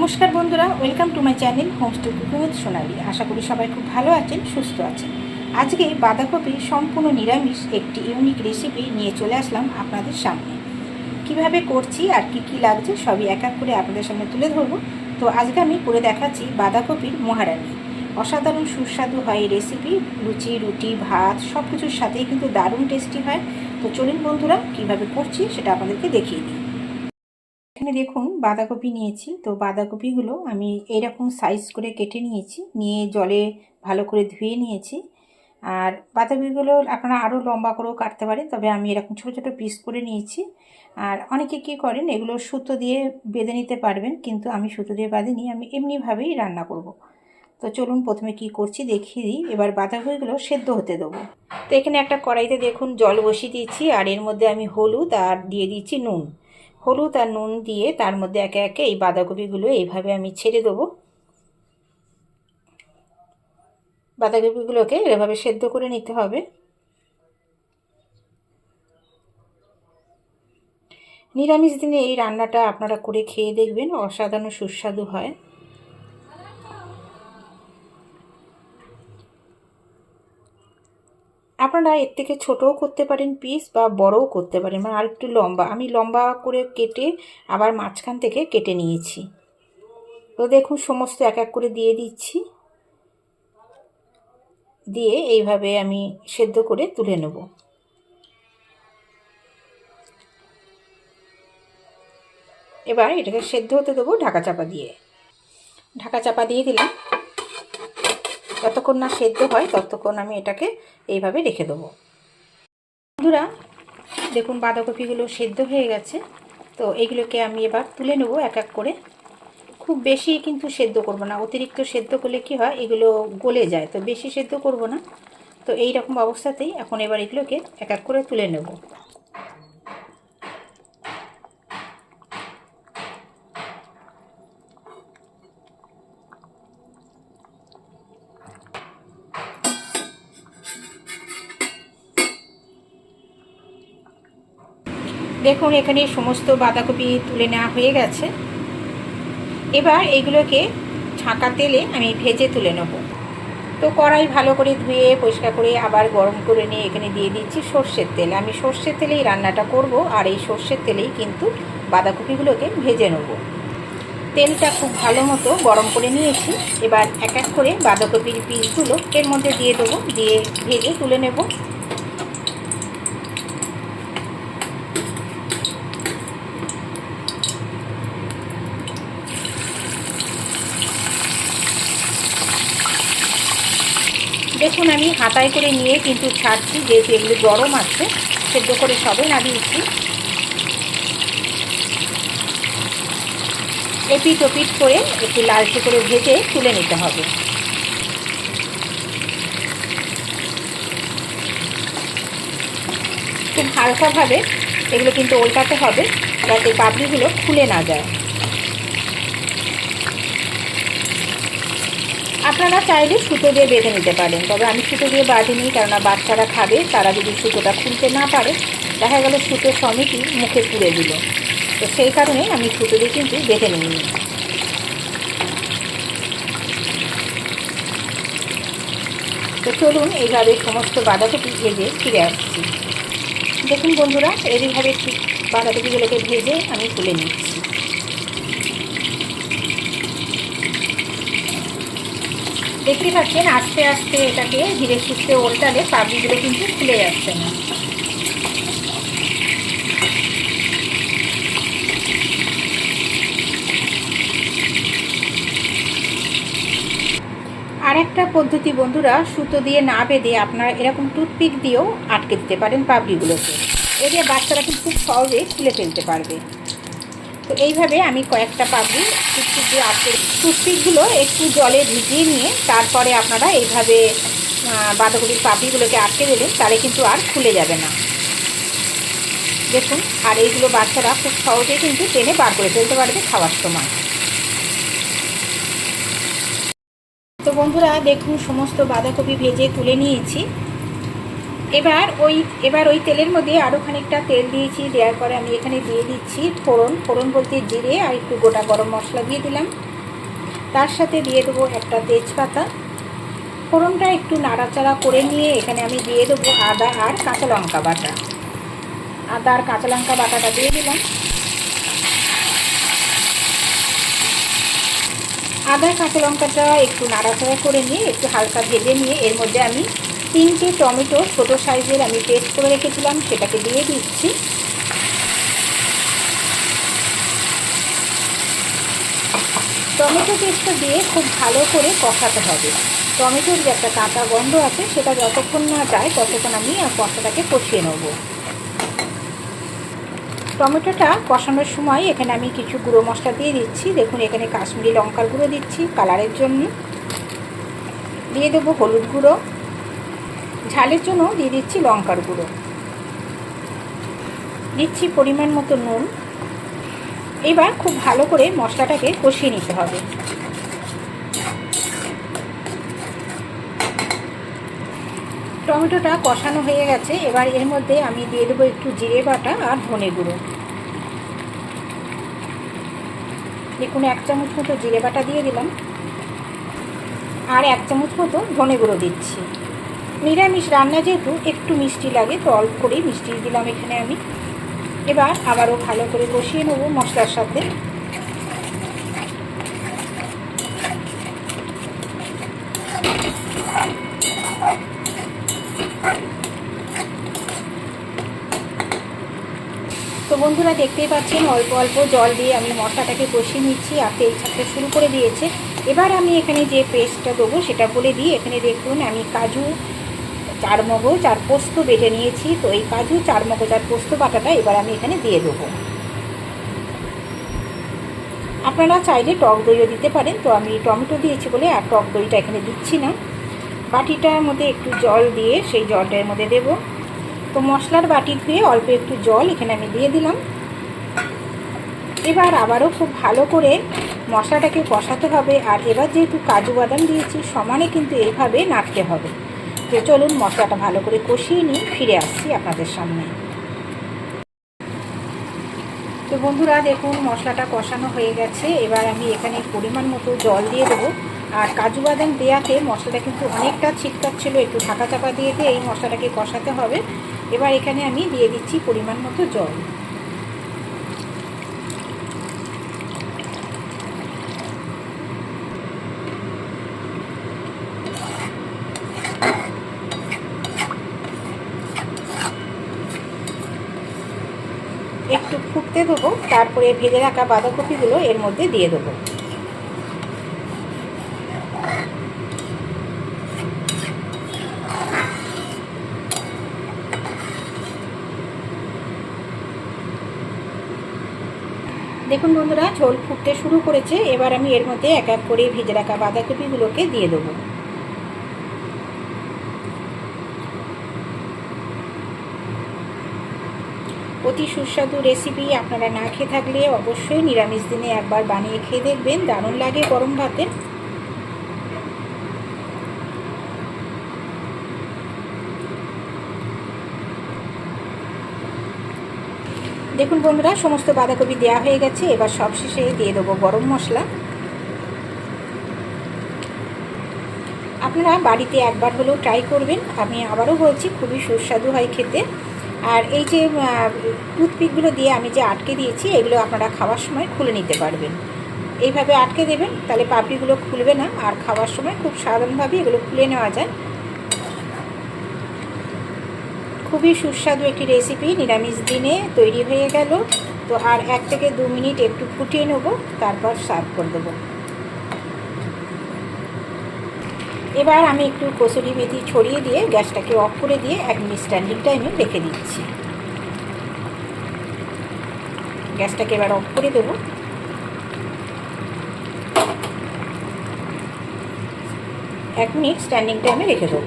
নমস্কার বন্ধুরা welcome to my channel homestay cooking with Sonali. আশা করি সবাই খুব ভালো আছেন, সুস্থ আছেন। আজকে বাঁধাকপি সম্পূর্ণ নিরামিষ একটি ইউনিক রেসিপি নিয়ে চলে আসলাম আপনাদের সামনে। কীভাবে করছি আর কি কি লাগছে সবই এক এক করে আপনাদের সামনে তুলে ধরবো। তো আজকে আমি করে দেখাচ্ছি বাঁধাকপির মহারানি। অসাধারণ সুস্বাদু হয় এই রেসিপি লুচি, রুটি, ভাত সব কিছুর সাথেই কিন্তু দারুণ টেস্টি হয়। তো চলুন বন্ধুরা, কীভাবে করছি সেটা আপনাদেরকে দেখিয়ে দিই। এখানে দেখুন বাঁধাকপি নিয়েছি। তো বাঁধাকপিগুলো আমি এইরকম সাইজ করে কেটে নিয়েছি। নিয়ে জলে ভালো করে ধুয়ে নিয়েছি। আর বাঁধাকপিগুলো আপনারা আরও লম্বা করেও কাটতে পারেন, তবে আমি এরকম ছোটো ছোটো পিস করে নিয়েছি। আর অনেকে কী করেন, এগুলো সুতো দিয়ে বেঁধে নিতে পারবেন, কিন্তু আমি সুতো দিয়ে বাঁধিনি, আমি এমনিভাবেই রান্না করব। তো চলুন প্রথমে কি করছি দেখিয়ে দিই। এবার বাঁধাকপিগুলো সেদ্ধ হতে দেবো। তো এখানে একটা কড়াইতে দেখুন জল বসিয়ে দিয়েছি, আর এর মধ্যে আমি হলুদ আর দিয়ে দিচ্ছি নুন। হলুদ আর নুন দিয়ে তার মধ্যে একে একে এই বাঁধাকপিগুলো এইভাবে আমি ছেড়ে দেবো। বাঁধাকপিগুলোকে এভাবে সেদ্ধ করে নিতে হবে। নিরামিষ দিনে এই রান্নাটা আপনারা করে খেয়ে দেখবেন, অসাধারণ সুস্বাদু হয়। আপনারা এর থেকে ছোটও করতে পারেন পিস বা বড়ও করতে পারেন মানে আর একটু লম্বা। আমি লম্বা করে কেটে আবার মাঝখান থেকে কেটে নিয়েছি। তো দেখুন, সমস্ত এক এক করে দিয়ে দিচ্ছি। দিয়ে এইভাবে আমি সেদ্ধ করে তুলে নেব। এবার এটাকে সেদ্ধ হতে দেবো ঢাকা চাপা দিয়ে। ঢাকা চাপা দিয়ে দিলাম। যতক্ষণ না সেদ্ধ হয়, ততক্ষণ আমি এটাকে এইভাবে রেখে দেবো। বন্ধুরা, দেখুন বাঁধাকপিগুলো সেদ্ধ হয়ে গেছে। তো এইগুলোকে আমি এবার তুলে নেব এক এক করে। খুব বেশি কিন্তু সেদ্ধ করব না। অতিরিক্ত সেদ্ধ করলে কি হয়, এগুলো গলে যায়। তো বেশি সেদ্ধ করব না। তো এই রকম অবস্থাতেই এখন এবার এগুলোকে এক এক করে তুলে নেব। দেখুন, এখানে সমস্ত বাঁধাকপি তুলে নেওয়া হয়ে গেছে। এবার এগুলোকে ছাঁকা তেলে আমি ভেজে তুলে নেব। তো কড়াই ভালো করে ধুয়ে, পরিষ্কার করে আবার গরম করে নিয়ে এখানে দিয়ে দিচ্ছি সর্ষের তেল। আমি সর্ষের তেলেই রান্নাটা করব আর এই সর্ষের তেলেই কিন্তু বাঁধাকপিগুলোকে ভেজে নেব। তেলটা খুব ভালো মতো গরম করে নিয়েছি। এবার এক এক করে বাঁধাকপির পিসগুলো এর মধ্যে দিয়ে দেবো। দিয়ে ভেজে তুলে নেব। দেখুন, আমি হাতায় করে নিয়ে কিন্তু ছাড়ছি যেহেতু এগুলো গরম আছে, সেদ্ধ করে সবে না দিয়েছি এপিট ওপিট করে একটু লালচে করে ভেজে তুলে নিতে হবে। খুব হালকাভাবে এগুলো কিন্তু ওল্টাতে হবে, যাতে পাপড়িগুলো খুলে না যায়। আপনারা চাইলে সুতো দিয়ে বেঁধে নিতে পারেন, তবে আমি সুতো দিয়ে বাঁধিনি, কেননা বাচ্চারা খাবে, তারা যদি সুতোটা খুলতে না পারে, দেখা গেল সুতো সমেতই মুখে পুড়ে দিল। তো সেই কারণে আমি সুতো দিয়ে কিন্তু বেঁধে নিইনি। তো চলুন এইভাবে সমস্ত বাঁধাকপি ভেজে ফিরে আসছি। দেখুন বন্ধুরা এইভাবে ঠিক বাঁধাকপিগুলোকে ভেজে আমি তুলে নিচ্ছি। দেখতে পাচ্ছেন, আস্তে আস্তে এটাকে ধীরে সুস্থে ওল্টালে পাবলিগুলো কিন্তু খুলে যাচ্ছে না। আরেকটা পদ্ধতি বন্ধুরা, সুতো দিয়ে না বেঁধে আপনারা এরকম টুথপিক দিয়েও আটকে দিতে পারেন পাবলিগুলোকে এতে বাচ্চারা কিন্তু খুব সহজে খুলে ফেলতে পারবে। তো এইভাবে আমি কয়েকটা পাবলি টুথপিক দিয়ে আটকে টুথপিকগুলো একটু জলে ভিজিয়ে নিয়ে তারপরে আপনারা এইভাবে বাঁধাকপির পাপড়িগুলোকে আটকে দিলেন তাহলে কিন্তু আর খুলে যাবে না। দেখুন, আর এইগুলো বাচ্চারা খুব সহজেই কিন্তু টেনে বার করে ফেলতে পারবে খাওয়ার সময়। তো বন্ধুরা, দেখুন, সমস্ত বাঁধাকপি ভেজে তুলে নিয়েছি। এবার ওই এবার ওই তেলের মধ্যে আরও খানিকটা তেল দিয়েছি, দেওয়ার পরে আমি এখানে দিয়ে দিচ্ছি ফোড়ন ফোড়ন বলতে জিরে আর একটু গোটা গরম মশলা দিয়ে দিলাম। তার সাথে দিয়ে দেবো একটা তেজপাতা। ফোড়নটা একটু নাড়াচাড়া করে নিয়ে এখানে আমি দিয়ে দেবো আদা আর কাঁচা লঙ্কা বাটা। আদা আর কাঁচা লঙ্কা বাটাটা দিয়ে দিলাম। আদা কাঁচা লঙ্কাটা একটু নাড়াচাড়া করে নিয়ে একটু হালকা ভেজে নিয়ে এর মধ্যে আমি তিনটে টমেটো ছোটো সাইজের আমি পেস্ট করে রেখেছিলাম, সেটাকে দিয়ে দিচ্ছি। টমেটো পেস্টটা দিয়ে খুব ভালো করে কষাতে হবে। টমেটোর যে একটা কাঁচা গন্ধ আছে, সেটা যতক্ষণ না যায়, ততক্ষণ আমি কষাটাকে কষিয়ে নেব। টমেটোটা কষানোর সময় এখানে আমি কিছু গুঁড়ো মশলা দিয়ে দিচ্ছি। দেখুন, এখানে কাশ্মীরি লঙ্কার গুঁড়ো দিচ্ছি, কালারের জন্য। দিয়ে দেবো হলুদ গুঁড়ো। ঝালের জন্য দিয়ে দিচ্ছি লঙ্কার গুঁড়ো। দিচ্ছি পরিমাণ মতো নুন। এবার খুব ভালো করে মশলাটাকে কষিয়ে নিতে হবে। টমেটোটা কষানো হয়ে গেছে। এবার এর মধ্যে আমি দিয়ে দেবো একটু জিরে বাটা আর ধনে গুঁড়ো। দেখুন, এক চামচ মতো জিরে বাটা দিয়ে দিলাম। আর এক চামচ মতো ধনে গুঁড়ো দিচ্ছি। নিরামিষ রান্না যেহেতু একটু মিষ্টি লাগে, তো অল্প করেই মিষ্টি দিলাম এখানে আমি। এবার আবারও ভালো করে কষিয়ে নেব মশলার সাথে। তো বন্ধুরা দেখতেই পাচ্ছেন, অল্প অল্প জল দিয়ে আমি মশলাটাকে কষিয়ে নিচ্ছি আর তেল ছাড়তে শুরু করে দিয়েছে। এবার আমি এখানে যে পেস্টটা দেবো সেটা বলে দিই। এখানে দেখুন আমি কাজু চার মগজ আর পোস্ত বেটে নিয়েছি, তো এই কাজু চার মগজ আর পোস্ত বাটাটা এবার আমি এখানে দিয়ে দেবো। আপনারা চাইলে টক দইও দিতে পারেন, তো আমি টমেটো দিয়েছি বলে আর টক দইটা এখানে দিচ্ছি না। বাটিটার মধ্যে একটু জল দিয়ে সেই জলটার মধ্যে দেব। তো মশলার বাটি ধুয়ে অল্প একটু জল এখানে আমি দিয়ে দিলাম। এবার আবারও খুব ভালো করে মশলাটাকে কষাতে হবে, আর এবার যেহেতু কাজু বাদাম দিয়েছি, সমানে কিন্তু এইভাবে নাড়তে হবে। তো চলুন মশলাটা ভালো করে কষিয়ে নিয়ে ফিরে আসছি আপনাদের সামনে। তো বন্ধুরা, দেখুন, মশলাটা কষানো হয়ে গেছে। এবার আমি এখানে পরিমাণ মতো জল দিয়ে দেবো। আর কাজু বাদাম দেওয়াতে মশলাটা কিন্তু অনেকটা ছিল, একটু ঢাকা চাপা দিয়ে দিয়ে এই মশলাটাকে কষাতে হবে। এবার এখানে আমি দিয়ে দিচ্ছি পরিমাণ মতো জল একটু ফুটতে দেবো তারপরে ভেজে রাখা বাঁধাকপিগুলো এর মধ্যে দিয়ে দেবো। দেখুন বন্ধুরা, ঝোল ফুটতে শুরু করেছে। এবার আমি এর মধ্যে এক এক করে ভেজে রাখা বাঁধাকপিগুলোকে দিয়ে দেবো। অতি সুস্বাদু রেসিপি আপনারা না খেয়ে থাকলে অবশ্যই নিরামিষ দিনে একবার বানিয়ে খেয়ে দেখবেন। দারুণ লাগে গরম ভাতে। দেখুন বন্ধুরা, সমস্ত বাঁধাকপি দেওয়া হয়ে গেছে। এবার সবশেষে দিয়ে দেবো গরম মশলা। আপনারা বাড়িতে একবার হলেও ট্রাই করবেন। আমি আবারও বলছি, খুবই সুস্বাদু হয় খেতে। আর এই যে টুথপিকগুলো দিয়ে আমি যে আটকে দিয়েছি, এগুলো আপনারা খাওয়ার সময় খুলে নিতে পারবেন। এইভাবে আটকে দেবেন, তাহলে পাপড়িগুলো খুলবে না। আর খাওয়ার সময় খুব সাধারণভাবে এগুলো খুলে নেওয়া যায়। খুবই সুস্বাদু একটি রেসিপি নিরামিষ দিনে তৈরি হয়ে গেল। তো আর এক থেকে দু মিনিট একটু ফুটিয়ে নেব, তারপর সার্ভ করে দেবো। এবার আমি একটু কসুরি মেথি ছড়িয়ে দিয়ে গ্যাসটাকে অফ করে দিয়ে এক মিনিট স্ট্যান্ডিং টাইমে রেখে দিচ্ছি। গ্যাসটাকে এবার অফ করে দেবো। এক মিনিট স্ট্যান্ডিং টাইমে রেখে দেবো।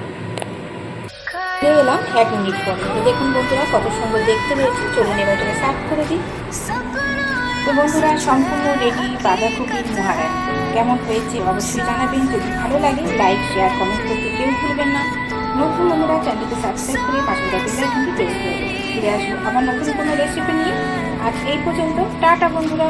দিয়ে এলাম এক মিনিট পর। দেখুন বন্ধুরা কত সুন্দর দেখতে পেয়েছি চলুন এবার এটাকে সার্ভ করে দিই। তো বন্ধুরা সম্পূর্ণ রেডি বাঁধাকপির মহারাজ। কেমন হয়েছে অবশ্যই জানাবেন। যদি ভালো লাগে লাইক শেয়ার কমেন্ট করতে কেউ ভুলবেন না। নতুন বন্ধুরা চ্যানেলকে সাবস্ক্রাইব করে পাশে বেল কিন্তু প্রেস করে ফিরে আসব আবার নতুন কোনো রেসিপি নিয়ে। আজ এই পর্যন্ত, টাটা বন্ধুরা।